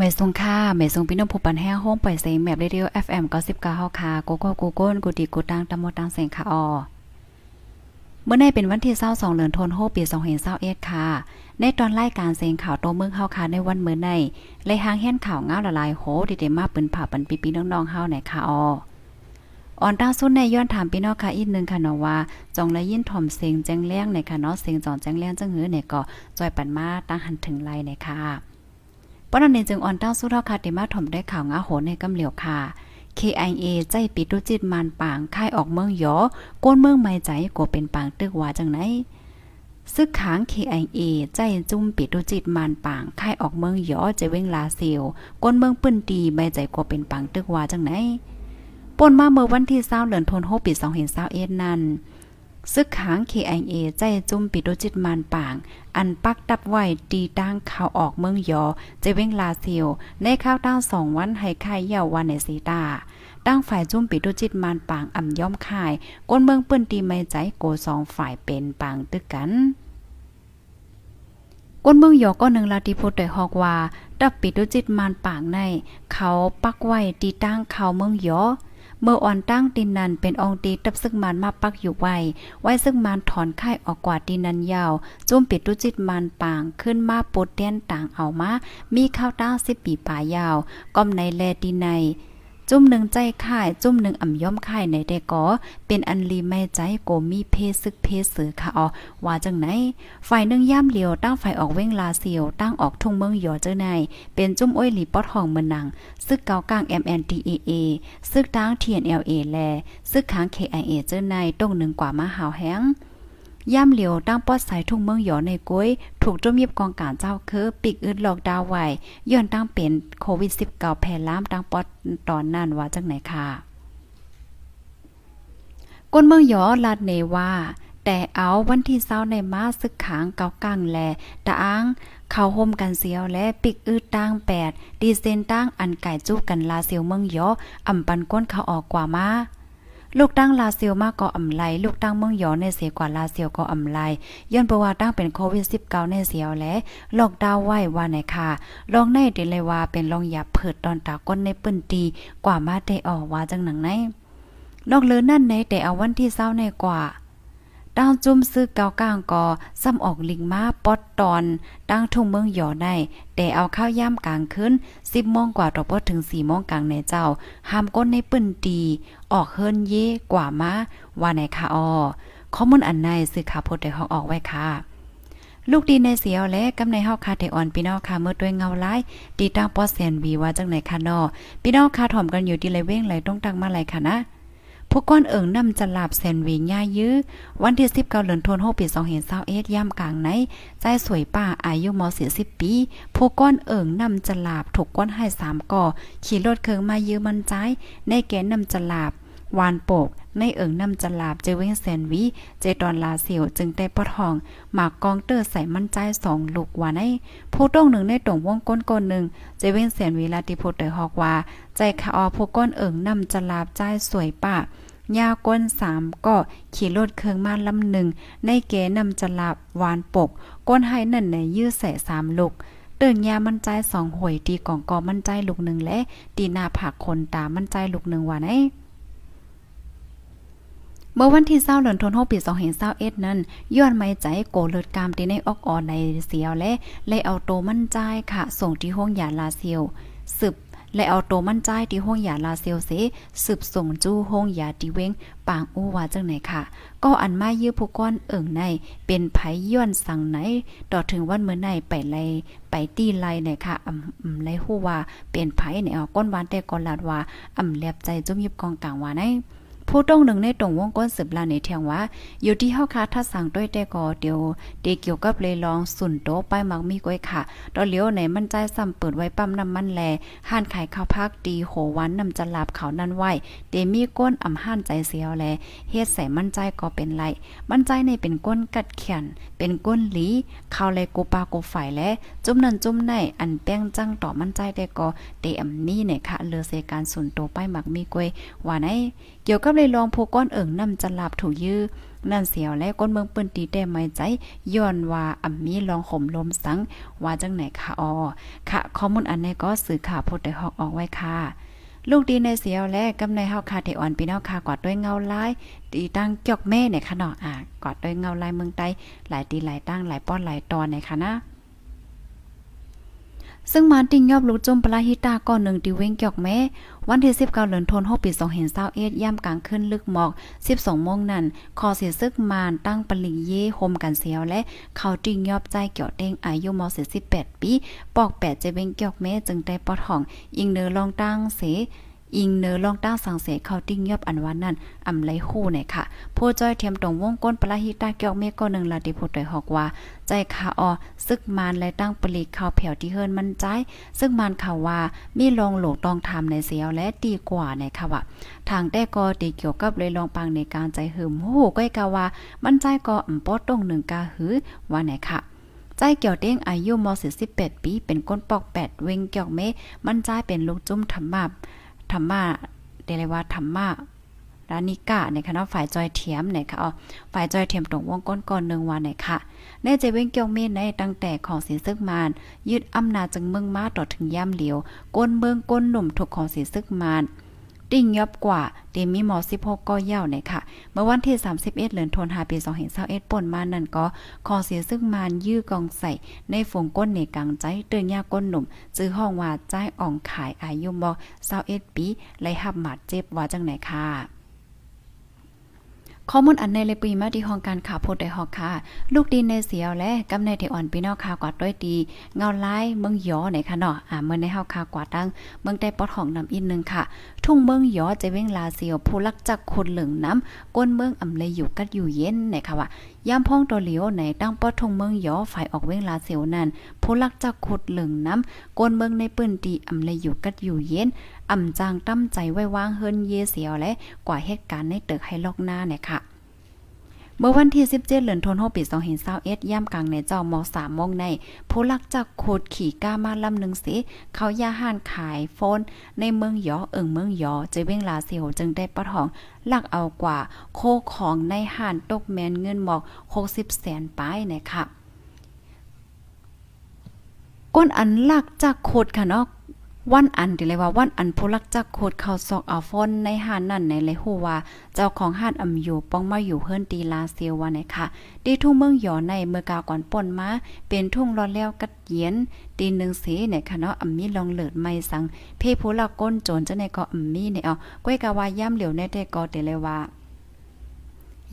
ไม่ทรงค่าไม่ทรงพี่น้องผู้ปันแห้งโฮมปล่อยเสียงแมบเรดิโอ FM 99เฮาค่ะโกโก้กูโก้นกูดีกูตังตำมตังเสียงค่ะออเมื่อในเป็นวันที่22เดือนธันวาคมปี2021ค่ะ ในตอนรายการเสียงข่าวโตเมืองเฮาค่ะในวันเมื้อในเลยหางเฮียนข่าวง้าวละลายโหดิเดมาปืนผ่าปันปีๆน้องๆเฮาไหนค่ะอออ่อนตั้งสุดในย้อนถามพี่น้องค่ะอีกนึงค่ะเนาะว่าจองละยินถ่อมเสียงแจ้งแล้งในค่ะเนาะเสียงจองแจ้งแล้งจังหือเนี่ยก็จอยปันมาตั้งหันถึงไลในค่ะ ปนันนี้จึงอ่อนตั้งสู้เท่าคาติมาถมได้ข่าวงาโหในกำเหลียวค่ะ KIA ใจปิดดุจิตมานปางค่ายออกเมืองยอก้นเมืองไม่ใจกเป็นปางตึกว่าจังไหนซึกขาง KIA ใจจุ่มปิดดุจิตมานปางค่ายออกเมืองยอจะเว้งลาเซียวก้นเมืองปื้นดีไม่ใจกเป็นปางตึกว่าจังไหนป่นมาเมื่อวันที่20เดือนธันวาคมปี2021นั้น ซึกขาง KIA ใจจุ่มปิโดจิตมานปาง อันปักดับไว้ตีตั้งข่าวออกเมืองยอเจเว้งลาซิลในข้าวตั้งสองวันให้ค่ายเยาววันในสีตาตั้งฝ่ายจุ่มปิโดจิตมานปางอ่ำย่อมค่ายก้นเมืองเปิ้นตีไม่ใจโกสองฝ่ายเป็นปางตึกกันก้นเมืองยอก็หนึ่งลาติโพดได้ฮอกว่าดับปิโดจิตมานปางใน เขาปักไว้ตีตั้งเขาเมืองยอ เมื่ออ่อนตั้งดินนันเป็นองตีตับซึ่งมันมาปักอยู่ไว้ ไว้ซึ่งมันถอนไข่ออกกว่าดินนันยาวจุ่มปิดตุจิตมันปางขึ้นมาปดเตียนต่างเอามา มีข้าวต้าสิบปีป่ายาวก้มในแลดีใน จุ่มหนึ่งใจค่ายจุ่มหนึ่งอ่ำย่อมค่ายในแต่ก็เป็นอันลีไม่ใจโกมีเพศซึกเพศเสือค่ะอ๋อว่าจังไหนฝ่ายหนึ่งย่ำเหลียวตั้งฝ่ายออกเว้งลาเซียวตั้งออกทุ่งเมืองหยอเจ้าในเป็นจุ่มอ้อยหลีปอดห้องเมืองนังซึกเกากลาง MNDAA ซึกตั้ง TNLA แลซึกค้าง KIA เจ้าในตรงหนึ่งกว่ามาหาวแห้ง ย่ำเหลียวตั้งปอดสายทุ่งเมืองหยอในกุ้ยถูกจมยิบกองการเจ้าคือปิกอึดหลอกดาวไวย้อนตั้งเป็นโควิด -19 แพร่ล้ามตั้งปอดตอนนั้นว่าจังไหนค่ะก้นเมืองหยอลาดเนว่าแต่เอาวันที่เศร้าในมาซึกขางเกากังแลตะอ้างเขาห่มกันเสียวและปิกอืดตั้งแปดดีเซนตั้งอันไก่จู้กันลาเซียวเมืองหยออำปันก้นเขาออกกว่ามา ลูกตั้งลาเซียวมากก็อำไลลูกตั้งเมืองหยอในเสียกว่าลาเซียวก็อำไลย้อนประวัติตั้งเป็นโควิด -19 ในเสียวและลอกดาวไหวว่าไหนค่ะลองในเดเลยว่าเป็นลองหยาเผิดตอนตาก้นในปื้นตีกว่ามาได้ออกว่าจังหนังไหนนอกเลือนั่นในแต่เอาวันที่เศร้าในกว่า ตั้งจุ่มซื้อเกากลางกอซ้ำออกลิงมาปอดตอนตั้งทุ่งเมืองหยอได้แต่เอาข้าวย่ำกลางคืน10โมงกว่าต่อพอถึง4โมงกลางในเจ้าห้ามก้นในปืนตีออกเฮิรนเย่กว่ามาว่าในค่ะออข้อมูลอันในซื้อข่าวโพดได้ฮอกออกไว้ค่ะลูกดีในเสียวและกำในเฮาคาเทออนพี่น้องค่ะเมื่อด้วยเงาไล่ตีตั้งปอแซนวีว่าจังไหนค่ะนอพี่น้องค่ะถ่อมกันอยู่ที่ไรเว้งไรต้องตังมาไรค่ะนะ พวกก้อนเอิงนำจะลาบแซนวีง่ายยื้อ วันที่19เดือนธันวาคมปี2021ย่ำกลางในใจสวยป้าอายุม40ปี ผู้ก้อนเอิงนำจะลาบถูกก้อนให้3ก่อขี่รถเครื่องมายื้อมันใจในแกนนำจะลาบ วานโปก ในเอิงนำจะลาบเจเว้งแซนวีเจดอนลาเสียวจึงได้ปอทอง หมากกองเตอร์ใส่มันใจสองลูกว่าในผู้ต้องหนึ่งในตรงวงก้นก้นหนึ่งเจเว้งแสนวีลาติพุทธเดฮอกว่า ใจคาออผู้ก้นเอิงนำจะลาบใจสวยป้ายาวก้นสามก็ขี่รถเครื่องมาลำหนึ่งในเกนำจะลาบวานปก ก้นให้นั่นในยื้อใส่สามลูกเติ่งยามันใจสองหวยตีกองกอมันใจลูกหนึ่งและตีนาผักคนตามันใจลูกหนึ่งว่าไน เมื่อวันที่20เดือนธันวาคมปี2021นั้นย้อนไม่ใจโกเลิดกามที่ในออกออนในเสียวและเลยเอาโตมั่นใจค่ะ ส่งที่ห้องยาลาเซียวสืบและเอาโตมั่นใจที่ห้องยาลาเซียวเสสืบส่งจู้ห้องยาติเว้งปางอู้ว่าจังไหนค่ะ ก็อันมายื้อผู้ก้อนเอิ่งใน เป็นไผย้อนสั่งไหน ต่อถึงวันเมื่อในไปไลไปตีไลเนี่ยค่ะอำอำไลฮู้ว่าเป็นไผเนี่ยเอาก้นหวานแต่ก่อนลาดว่าอำแลบใจจุ่มยิบกองกลางว่าใน ผู้ต้องหนึ่งในตรงวงก้นสืบลาในเทียงว่า อยู่ที่เฮาคาถ้าสั่งด้วยแต่ก็เดียวเดเกี่ยวกับเลยลองสุนโตไปมักมีก้อยค่ะตอนเลี้ยวไหนมันใจซ้ำเปิดไว้ปั๊มน้ำมันแลห้านขายข้าวพักดีโหวันนำจะลาบเขานั่นไว้เดมีก้นอ่ำห้านใจเสียวแลเฮ็ดใส่มันใจก็เป็นไรมันใจในเป็นก้นกัดเขียนเป็นก้นหลีเข้าเลยกูปากูฝ่ายและจุ่มนั่นจุ่มในอันแป้งจังต่อมันใจได้ก็เตอำนี้เนี่ยค่ะเลือเซการสุนโตไปมักมีก้อยว่าไหนเกี่ยวกับเลยลองผู้ก้อนเอิงนำจะลาบถูยื้อนั่นเสียวและก้นเมืองปืนตีแต่ไม่ใจย้อนว่าอ่ำมีลองห่มลมสัง ว่าจังไหนค่ะออค่ะข้อมูลอันนี้ก็สื่อข่าวโพดได้ฮอกออกไว้ค่ะลูกดีในเสียวและกำในเฮาคาเทอ่อนพี่น้องค่ะกอดด้วยเงาลายตีตั้งเกี่ยกแม่เนี่ยค่ะเนาะอ่ากอดด้วยเงาลายเมืองใต้หลายตีหลายตั้งหลายป้อนหลายตอนเนี่ยค่ะนะ ซึ่งมานติงยอบรู้จมปลาฮิตาก่อนหนึ่งติเว้งเกี่ยกแม่วันที่19เดือนธันวาคมปี2021ย่ำกลางขึ้นลึกหมอก 12โมงนั้นคอเสียซึกมานตั้งปลิงเย่โฮมกันเสียวและเขาติงยอบใจเกี่ยวเด้งอายุมอ48ปีปอก8จะเว้งเกี่ยกแม่จึงได้ปอดห้อง อิงเนอลองตั้งเส อิงเนอลองตั้งสังเสเขาติ้งยอบอันวันนั้นอำไลคู่เนี่ยค่ะผู้จ้อยเทียมตรงวงก้นปลาฮิตาเกี่ยวเมฆก็หนึ่งลาดิพูดได้ฮอกว่า ใจขาออซึกมานและตั้งปลีข่าวแผ่วที่เฮิรนมันใจ ซึ่งมานข่าวว่ามีลองหลกต้องทำในเสียวและดีกว่าในค่ะว่าทางแต่ก็ตีเกี่ยวกับเลยลองปังในการใจหืมโหก้อยกาว่า มันใจก็อ่ำปอตรงหนึ่งกาหือว่าไหนค่ะใจเกี่ยวเด้งอายุม 48 ปี เป็นก้นปอกแปดเวงเกี่ยวเม มันใจเป็นลูกจุ้มธรรมะ ธรรมะเดลว่าธรรมะรานิกะในคณะฝ่ายจอยเทียมในค่ะอ๋อฝ่ายจอยเทียมตรงวงก้นก่อนหนึ่งวันในค่ะแนเจเวงเกี่ยวเมในตั้งแต่ของสีซึกมานยึดอำนาจจึงเมืองมาต่อถึงย่ำเหลียว ก้นเมืองก้นหนุ่มถูกของสีซึกมาน ดิ่งยอบกว่าเดมีหมอ16ก็เย่าเนี่ยค่ะ เมื่อวันที่ 31เดือนธันวาคมปี2021ป่นมานั่นก็ขอเสียซึ่งมานยื้อกองใส่ในฝงก้นในกลางใจเตือนยาก้นหนุ่มจื้อห้องว่าใจอ่องขายอายุบ่21ปีไล่หับหมัดเจ็บว่าจังไหนค่ะ ข้อมูลอันในเลยปีมาที่ห้องการข่าวโพดได้ฮอกค่ะ ลูกดินในเสียวและกำในที่อ่อนพี่น้องข่าวกวาดด้วยดีเงาไลายเมืองยอไหนค่ะเนาะอ่าเมื่อในเฮาข่าวกวาดตั้งเมืองใต้ปอดห้องนำอินนึงค่ะ ทุ่งเมืองยอจะเว้งลาเสียวผู้ลักจักคนเหลืองน้ำก้นเมืองอำเลยอยู่กัดอยู่เย็นไหนค่ะว่ายามพ้องตัวเหลียวในตั้งปอดทุ่งเมืองยอฝ่ายออกเว้งลาเสียวนั้นผู้ลักจักขุดเหลืองน้ำก้นเมืองในปื้นตีอำเลยอยู่กัดอยู่เย็น อ่ำจางตั้มใจไว้วางเฮิรนเยเสียวและกว่าเหตุการณ์ในตึกให้ลอกหน้าเนี่ยค่ะเมื่อวันที่ 17เดือนธันวาคมปี2021ย่ำกลางในเจ้าม3โมงในผู้ลักจากโคดขี่ก้ามาลำหนึ่งสิ เขาย่าห้านขายโฟน ในเมืองยอเอิงเมืองยอจะเว้งลาเสียวจึงได้ประทองลักเอากว่า โคของในห้านตกแมนเงินหมอก 60แสนป้ายนะคะก้นอันลักจากโคดค่ะเนาะ วันอันที่เลยว่าวันอันผู้ลักจากโคดเขาซอกเอาฟอนในห้านนั่นในเลยฮู้ว่า เจ้าของห้านอำอยู่ป้องมาอยู่เฮิรนตีลาเซียวว่าไหนค่ะดีทุ่งเมืองหยอในเมื่อกาวก่อนป่นมาเป็นทุ่งรอดแล้วกัดเย็นตีหนึ่งสีเนี่ยค่ะเนาะอำมีลองเลิดไม่สัง เพผู้ลักก้นโจรจะในก็อำมีเนี่ยเอาก้อยกะว่าย่ำเหลียวในแต่ก็แต่เลยว่า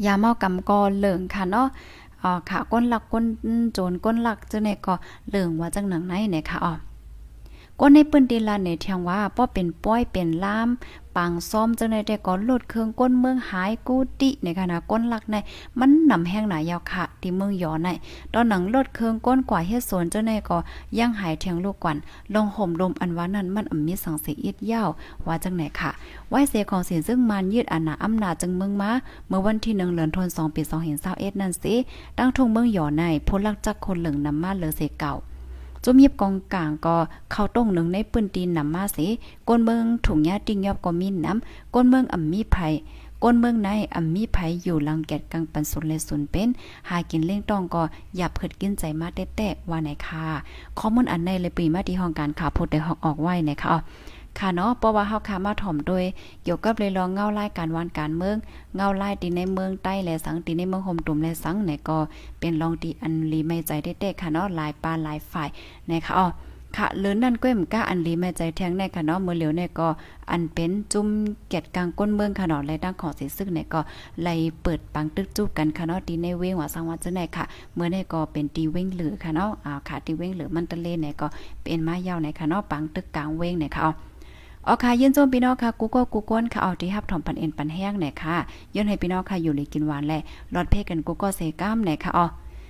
ยาเมากำกอเหลิงค่ะเนาะอ๋อค่ะก้นหลักก้นโจรก้นหลักจังไหนก็เหลิงว่าจังหนังไหนเนี่ยค่ะอ๋อ ก้นในปืนตีลาเนี่ยเทียงว่าป้อเป็นป้อยเป็นล่ามปังซ้อมจังไดแต่ก็ลดเครื่องก้นเมืองหายกูติในขณะก้นหลักในมันนำแห้งหนายาวค่ะที่เมืองยอในตอนหนังลดเครื่องก้นกว่าเฮ็ดสวนจังไดก็ยังหายเทียงลูกกวันลงห่มลมอันว่านั้นมันอำมีสังเสียอีดยาวว่าจังไหนค่ะไว้เสียของเสียซึ่งมันยืดอานาอำนาจจึงเมืองมาเมื่อวันที่1เดือนธันวาคมปี2021นั่นสิตั้งทุ่งเมืองยอในพลลักจักคนเหลืองนำมาเหลือเสเก่า จุมยิบกองกลางก็เข้าต้งหนึ่งในปืนตีนนำมาสิก้นเมืองถุงยาติ้งยอบก็มีน้ำก้นเมืองอ่ำมีไผก้นเมืองในอ่ำมีไผอยู่ลังแกดกลางปันสุนเลสุนเป็น หากินเล่งต้องก็อย่าเผิดกินใจมาแตะๆว่าไหนค่ะข้อมูลอันในเลยปีมาที่ห้องการข่าวพูดได้อกอกไว้นะคะ ค่ะเนาะเพราะว่าเฮาค่ะมาถ่อมโดยเกี่ยวกับเลยลองเงาไล่การวานการเมืองเงาไล่ตีในเมืองใต้และสังตีในเมืองห่มตุ่มและสังเนี่ยก็เป็นลองตีอันลีไม่ใจเด็ดๆค่ะเนาะหลายปลาหลายฝ่ายนะคะอ๋อค่ะเลินนั่นก้มก้าอันลีแม่ใจแทงในค่ะเนาะเมื่อเหลียวเนี่ยก็อันเป็นจุ่มเกียดกลางก้นเมืองค่ะเนาะและด้านของสิซึ่งเนี่ยก็ไล่เปิดปังตึกจุบกันค่ะเนาะตีในเว้งว่าสังว่าจังได๋ค่ะเมื่อเนี่ยก็เป็นตีเว้งเหลือค่ะเนาะอ่าค่ะตีเว้งเหลือมันตะเลเนี่ยก็เป็นมายาวในค่ะเนาะปังตึกกลางเว้งเนี่ยค่ะ อ๋อค่ะยืนโจมพี่น้องค่ะกูก็กูก้นค่ะเอาที่ฮับถอมปันเอ็นปันแห้งไหนค่ะยืนให้พี่น้องค่ะอยู่เลยกินหวานแหละรอดเพกันกูก็เซก้ามไหนค่ะอ๋อ